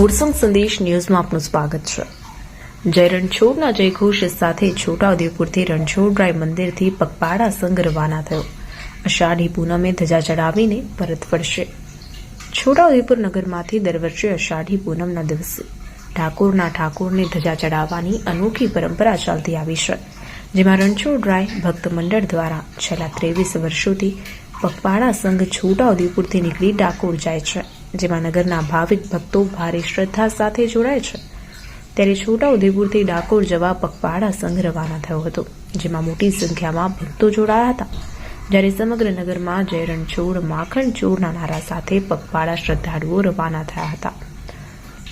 ઓરસંગ સંદેશ ન્યૂઝમાં આપનું સ્વાગત છે. જય રણછોડના જયઘોષ સાથે છોટાઉદેપુરથી રણછોડરાય મંદિરથી પગપાળા સંઘ રવાના થયો. અષાઢી પૂનમે ધજા ચડાવીને પરત ફરશે. છોટાઉદેપુર નગરમાંથી દર વર્ષે અષાઢી પૂનમના દિવસે ઠાકોરના ઠાકોરને ધજા ચડાવવાની અનોખી પરંપરા ચાલતી આવી છે, જેમાં રણછોડરાય ભક્ત મંડળ દ્વારા છેલ્લા ત્રેવીસ વર્ષોથી પગપાળા સંઘ છોટાઉદેપુરથી નીકળી ડાકોર જાય છે. જેમાં નગરના ભાવિક ભક્તો ભારે શ્રદ્ધા સાથે જોડાય છે. ત્યારે છોટાઉદેપુરથી ડાકોર જવા પગપાળા સંઘ રવાના થયો હતો, જેમાં મોટી સંખ્યામાં ભક્તો જોડાયા હતા. જ્યારે સમગ્ર નગરમાં જય રણછોડ માખણ નારા સાથે પગપાળા શ્રદ્ધાળુઓ રવાના થયા હતા.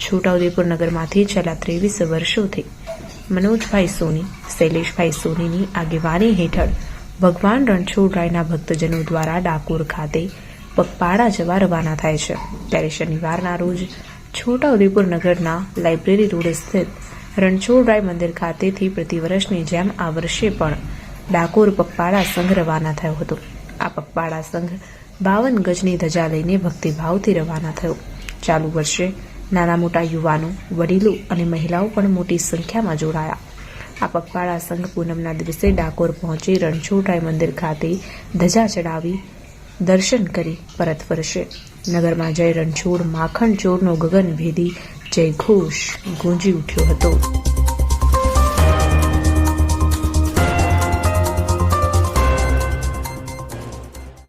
છોટાઉદેપુર નગરમાંથી છેલ્લા ત્રેવીસ વર્ષોથી મનોજભાઈ સોની, શૈલેષભાઈ સોનીની આગેવાની હેઠળ ભગવાન રણછોડરાયના ભક્તજનો દ્વારા ડાકોર ખાતે પગપાળા જવા રવાના થાય છે. ત્યારે શનિવારના રોજ છોટાઉદેપુર નગરના લાઇબ્રેરી રોડ સ્થિત રણછોડરાય મંદિર ખાતેથી પ્રતિવર્ષની જેમ આ વર્ષે પણ ડાકોર પગપાળા સંઘ રવાના થયો હતો. આ પગપાળા સંઘ બાવન ગજની ધજા લઈને ભક્તિભાવથી રવાના થયો. ચાલુ વર્ષે નાના મોટા યુવાનો, વડીલો અને મહિલાઓ પણ મોટી સંખ્યામાં જોડાયા. આ પગપાળા સંઘ પૂનમના દિવસે ડાકોર પહોંચી રણછોડરાય મંદિર ખાતે ધજા ચડાવી દર્શન કરી પરત ફરશે. નગરમાં જય રણછોડ માખણ ચોરનો ગગન ભેદી જય ઘોષ ગુંજી ઉઠ્યો હતો.